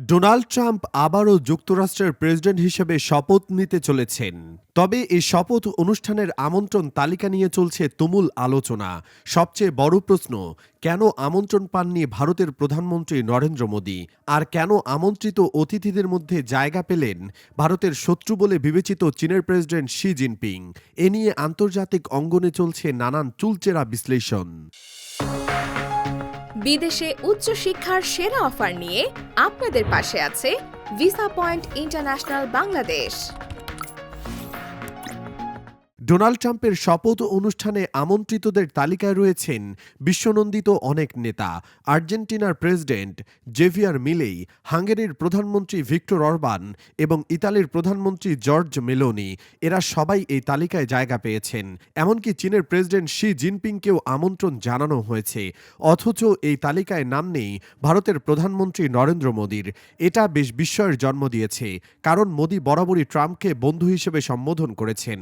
Donald Trump আবারও যুক্তরাষ্ট্রের president হিসেবে শপথ নিতে চলেছেন। তবে এই শপথ অনুষ্ঠানের আমন্ত্রণ তালিকা নিয়ে চলছে তুমুল আলোচনা। সবচেয়ে বড় প্রশ্ন, কেন আমন্ত্রণ পাননি ভারতের প্রধানমন্ত্রী নরেন্দ্র মোদী? আর কেন আমন্ত্রিত অতিথিদের মধ্যে জায়গা পেলেন ভারতের শত্রু বলে বিবেচিত চীনের প্রেসিডেন্ট শি জিনপিং? এ নিয়ে আন্তর্জাতিক অঙ্গনে চলছে নানান চুলচেরা বিশ্লেষণ। বিদেশে উচ্চশিক্ষার সেরা অফার নিয়ে আপনাদের পাশে আছে visa point international Bangladesh Donald ট্রাম্পের শপথ অনুষ্ঠানে আমন্ত্রিতদের তালিকায় রয়েছেন বিশ্বনন্দিত অনেক নেতা, আর্জেন্টিনার প্রেসিডেন্ট জেভিয়ার মিলেই, হাঙ্গেরির প্রধানমন্ত্রী ভিক্টর অরবান এবং ইতালির প্রধানমন্ত্রী জর্জ মেলোনি। এরা সবাই এই তালিকায় জায়গা পেয়েছেন। এমনকি চীনের প্রেসিডেন্ট শি জিনপিংকেও আমন্ত্রণ জানানো হয়েছে। অথচ এই তালিকায় নাম নেই ভারতের প্রধানমন্ত্রী নরেন্দ্র মোদীর। এটা বেশ বিস্ময়ের জন্ম দিয়েছে, কারণ মোদী বরাবরই ট্রাম্পকে বন্ধু হিসেবে সম্বোধন করেছেন।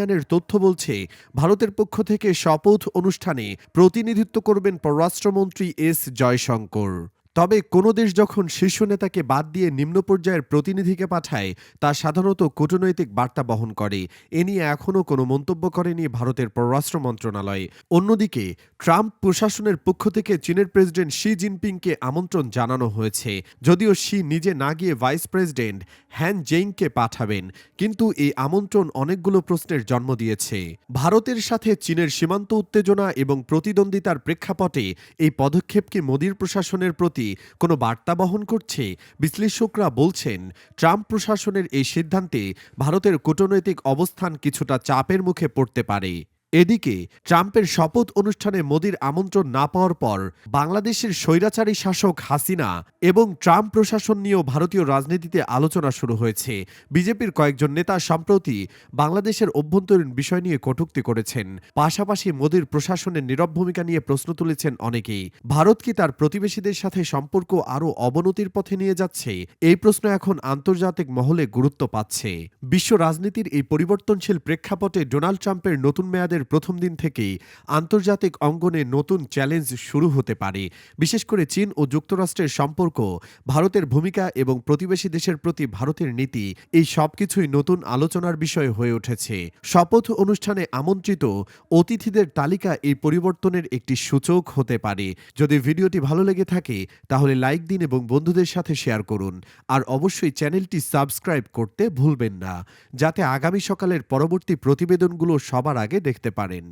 গার্ডিয়ানের তথ্য বলছে, ভারতের পক্ষ থেকে শপথ অনুষ্ঠানে প্রতিনিধিত্ব করবেন পররাষ্ট্রমন্ত্রী এস জয়শঙ্কর। তবে কোনো দেশ যখন শীর্ষ নেতাকে বাদ দিয়ে নিম্ন পর্যায়ের প্রতিনিধিকে পাঠায়, তা সাধারণত কূটনৈতিক বার্তা বহন করে। এ নিয়ে এখনও কোনো মন্তব্য করেনি ভারতের পররাষ্ট্র মন্ত্রণালয়। অন্যদিকে, ট্রাম্প প্রশাসনের পক্ষ থেকে চীনের প্রেসিডেন্ট শি জিনপিংকে আমন্ত্রণ জানানো হয়েছে। যদিও শি নিজে না গিয়ে ভাইস প্রেসিডেন্ট হ্যান জেইংকে পাঠাবেন। কিন্তু এই আমন্ত্রণ অনেকগুলো প্রশ্নের জন্ম দিয়েছে। ভারতের সাথে চীনের সীমান্ত উত্তেজনা এবং প্রতিদ্বন্দ্বিতার প্রেক্ষাপটে এই পদক্ষেপ কি মোদীর প্রশাসনের প্রতি কোনো বার্তা বহন করছে? বিশ্লেষকরা বলছেন, ট্রাম্প প্রশাসনের এই সিদ্ধান্তে ভারতের কূটনৈতিক অবস্থান কিছুটা চাপের মুখে পড়তে পারে। এদিকে, ট্রাম্পের শপথ অনুষ্ঠানে মোদীর আমন্ত্রণ না পাওয়ার পর বাংলাদেশের স্বৈরাচারী শাসক হাসিনা এবং ট্রাম্প প্রশাসন নিয়েও ভারতীয় রাজনীতিতে আলোচনা শুরু হয়েছে। বিজেপির কয়েকজন নেতা সম্প্রতি বাংলাদেশের অভ্যন্তরীণ বিষয় নিয়ে কটুক্তি করেছেন। পাশাপাশি মোদীর প্রশাসনের নীরব ভূমিকা নিয়ে প্রশ্ন তুলেছেন অনেকেই। ভারত কি তার প্রতিবেশীদের সাথে সম্পর্ক আরও অবনতির পথে নিয়ে যাচ্ছে? এই প্রশ্ন এখন আন্তর্জাতিক মহলে গুরুত্ব পাচ্ছে। বিশ্ব রাজনীতির এই পরিবর্তনশীল প্রেক্ষাপটে ডোনাল্ড ট্রাম্পের নতুন মেয়াদের প্রথম দিন থেকেই আন্তর্জাতিক অঙ্গনে নতুন চ্যালেঞ্জ শুরু হতে পারে। বিশেষ করে চীন ও যুক্তরাষ্ট্রের সম্পর্ক, ভারতের ভূমিকা এবং প্রতিবেশী দেশের প্রতি ভারতের নীতি, এই সবকিছুই নতুন আলোচনার বিষয় হয়ে উঠেছে। শপথ অনুষ্ঠানে আমন্ত্রিত অতিথিদের তালিকা এই পরিবর্তনের একটি সূচক হতে পারে। যদি ভিডিওটি ভালো লেগে থাকে, তাহলে লাইক দিন এবং বন্ধুদের সাথে শেয়ার করুন। আর অবশ্যই চ্যানেলটি সাবস্ক্রাইব করতে ভুলবেন না, যাতে আগামী সকালের পরবর্তী প্রতিবেদনগুলো সবার আগে দেখতে পারেন।